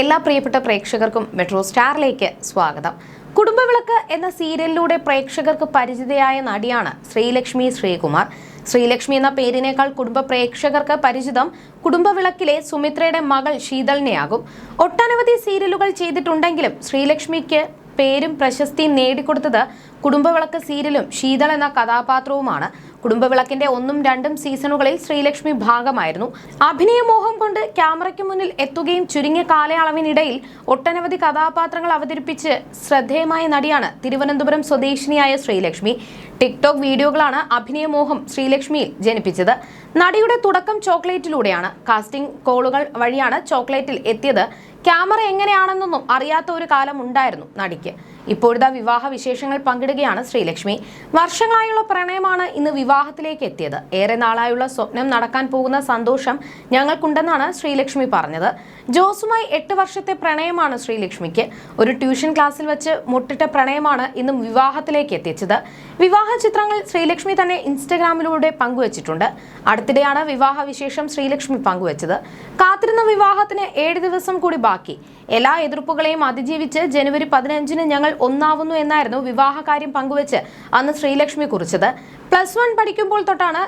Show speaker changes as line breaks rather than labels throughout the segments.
എല്ലാ പ്രിയപ്പെട്ട പ്രേക്ഷകർക്കും മെട്രോ സ്റ്റാറിലേക്ക് സ്വാഗതം. കുടുംബവിളക്ക് എന്ന സീരിയലിലൂടെ പ്രേക്ഷകർക്ക് പരിചിതയായ നടിയാണ് ശ്രീലക്ഷ്മി ശ്രീകുമാർ. ശ്രീലക്ഷ്മി എന്ന പേരിനേക്കാൾ കുടുംബ പ്രേക്ഷകർക്ക് പരിചിതം കുടുംബവിളക്കിലെ സുമിത്രയുടെ മകൾ ശീതളിനെയാകും. ഒട്ടനവധി സീരിയലുകൾ ചെയ്തിട്ടുണ്ടെങ്കിലും ശ്രീലക്ഷ്മിക്ക് പേരും പ്രശസ്തിയും നേടിക്കൊടുത്തത് കുടുംബവിളക്ക് സീരിയലും ശീതൾ എന്ന കഥാപാത്രവുമാണ്. കുടുംബവിളക്കിന്റെ ഒന്നും രണ്ടും സീസണുകളിൽ ശ്രീലക്ഷ്മി ഭാഗമായിരുന്നു. അഭിനയമോഹം കൊണ്ട് ക്യാമറയ്ക്ക് മുന്നിൽ എത്തുകയും ചുരുങ്ങിയ കാലയളവിനിടയിൽ ഒട്ടനവധി കഥാപാത്രങ്ങൾ അവതരിപ്പിച്ച് ശ്രദ്ധേയമായ നടിയാണ് തിരുവനന്തപുരം സ്വദേശിനിയായ ശ്രീലക്ഷ്മി. ടിക്ടോക്ക് വീഡിയോകളാണ് അഭിനയമോഹം ശ്രീലക്ഷ്മിയിൽ ജനിപ്പിച്ചത്. നടിയുടെ തുടക്കം ചോക്ലേറ്റിലൂടെയാണ്. കാസ്റ്റിംഗ് കോളുകൾ വഴിയാണ് ചോക്ലേറ്റിൽ എത്തിയത്. ക്യാമറ എങ്ങനെയാണെന്നൊന്നും അറിയാത്ത ഒരു കാലം ഉണ്ടായിരുന്നു നടിക്ക്. ഇപ്പോഴത്തെ വിവാഹ വിശേഷങ്ങൾ പങ്കിടുകയാണ് ശ്രീലക്ഷ്മി. വർഷങ്ങളായുള്ള പ്രണയമാണ് ഇന്ന് വിവാഹത്തിലേക്ക് എത്തിയത്. ഏറെ നാളായുള്ള സ്വപ്നം നടക്കാൻ പോകുന്ന സന്തോഷം ഞങ്ങൾക്കുണ്ടെന്നാണ് ശ്രീലക്ഷ്മി പറഞ്ഞത്. ജോസുമായി എട്ട് വർഷത്തെ പ്രണയമാണ് ശ്രീലക്ഷ്മിക്ക്. ഒരു ട്യൂഷൻ ക്ലാസ്സിൽ വെച്ച് മുട്ടിട്ട പ്രണയമാണ് ഇന്നും വിവാഹത്തിലേക്ക് എത്തിച്ചത്. വിവാഹ ചിത്രങ്ങൾ ശ്രീലക്ഷ്മി തന്നെ ഇൻസ്റ്റഗ്രാമിലൂടെ പങ്കുവച്ചിട്ടുണ്ട്. അടുത്തിടെയാണ് വിവാഹ വിശേഷം ശ്രീലക്ഷ്മി പങ്കുവച്ചത്. കാത്തിരുന്ന വിവാഹത്തിന് ഏഴ് ദിവസം കൂടി ബാക്കി. എല്ലാ എതിർപ്പുകളെയും അതിജീവിച്ച് ജനുവരി പതിനഞ്ചിന് ഞങ്ങൾ ഒന്നാവുന്നു എന്നായിരുന്നു വിവാഹകാര്യം പങ്കുവച്ച് അന്ന് ശ്രീലക്ഷ്മി കുറിച്ചത്. പ്ലസ് വൺ പഠിക്കുമ്പോൾ തൊട്ടാണ്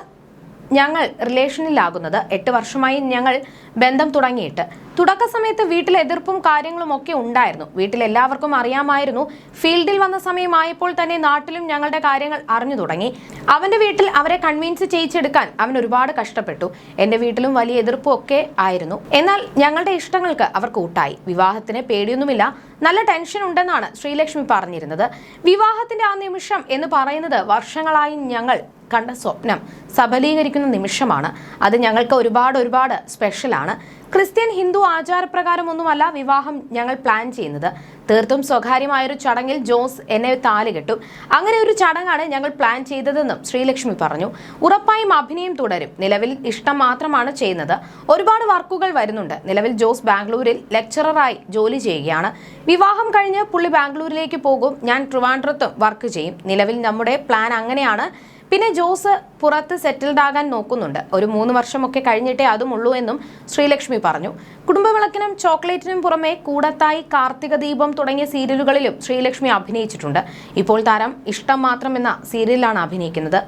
ഞങ്ങൾ റിലേഷനിലാകുന്നത് എട്ട് വർഷമായി ഞങ്ങൾ ബന്ധം തുടങ്ങിയിട്ട്. തുടക്ക സമയത്ത് വീട്ടിൽ എതിർപ്പും കാര്യങ്ങളും ഒക്കെ ഉണ്ടായിരുന്നു. വീട്ടിൽ എല്ലാവർക്കും അറിയാമായിരുന്നു. ഫീൽഡിൽ വന്ന സമയമായപ്പോൾ തന്നെ നാട്ടിലും ഞങ്ങളുടെ കാര്യങ്ങൾ അറിഞ്ഞു തുടങ്ങി. അവന്റെ വീട്ടിൽ അവരെ കൺവിൻസ് ചെയ്യിച്ചെടുക്കാൻ അവൻ ഒരുപാട് കഷ്ടപ്പെട്ടു. എന്റെ വീട്ടിലും വലിയ എതിർപ്പും ഒക്കെ ആയിരുന്നു. എന്നാൽ ഞങ്ങളുടെ ഇഷ്ടങ്ങൾക്ക് അവർ കൂട്ടായി. വിവാഹത്തിന് പേടിയൊന്നുമില്ല. നല്ല ടെൻഷൻ ഉണ്ടെന്നാണ് ശ്രീലക്ഷ്മി പറഞ്ഞിരുന്നത്. വിവാഹത്തിന്റെ ആ നിമിഷം എന്ന് പറയുന്നത് വർഷങ്ങളായി ഞങ്ങൾ കണ്ട സ്വപ്നം സബലീകരിക്കുന്ന നിമിഷമാണ്. അത് ഞങ്ങൾക്ക് ഒരുപാട് ഒരുപാട് സ്പെഷ്യലാണ് ക്രിസ്ത്യൻ ഹിന്ദു ആചാരപ്രകാരമൊന്നുമല്ല വിവാഹം ഞങ്ങൾ പ്ലാൻ ചെയ്യുന്നത്. തീർത്തും സ്വകാര്യമായൊരു ചടങ്ങിൽ ജോസ് എന്നെ താലി കെട്ടും അങ്ങനെ ഒരു ചടങ്ങാണ് ഞങ്ങൾ പ്ലാൻ ചെയ്തതെന്നും ശ്രീലക്ഷ്മി പറഞ്ഞു. ഉറപ്പായും അഭിനയം തുടരും. നിലവിൽ ഇഷ്ടം മാത്രമാണ് ചെയ്യുന്നത്. ഒരുപാട് വർക്കുകൾ വരുന്നുണ്ട്. നിലവിൽ ജോസ് ബാംഗ്ലൂരിൽ ലെക്ചററായി ജോലി ചെയ്യുകയാണ്. വിവാഹം കഴിഞ്ഞ് പുള്ളി ബാംഗ്ലൂരിലേക്ക് പോകും. ഞാൻ ട്രിവാൻഡ്രത്തും വർക്ക് ചെയ്യും. നിലവിൽ നമ്മുടെ പ്ലാൻ അങ്ങനെയാണ്. പിന്നെ ജോസ് പുറത്ത് സെറ്റിൽഡ് ആകാൻ നോക്കുന്നുണ്ട്. ഒരു മൂന്ന് വർഷമൊക്കെ കഴിഞ്ഞിട്ടേ അതുമുള്ളൂ എന്നും ശ്രീലക്ഷ്മി പറഞ്ഞു. കുടുംബവിളക്കിനും ചോക്ലേറ്റിനും പുറമെ കൂടത്തായി കാർത്തിക ദീപം തുടങ്ങിയ സീരിയലുകളിലും ശ്രീലക്ഷ്മി അഭിനയിച്ചിട്ടുണ്ട്. ഇപ്പോൾ താരം ഇഷ്ടം മാത്രം എന്ന സീരിയലിലാണ് അഭിനയിക്കുന്നത്.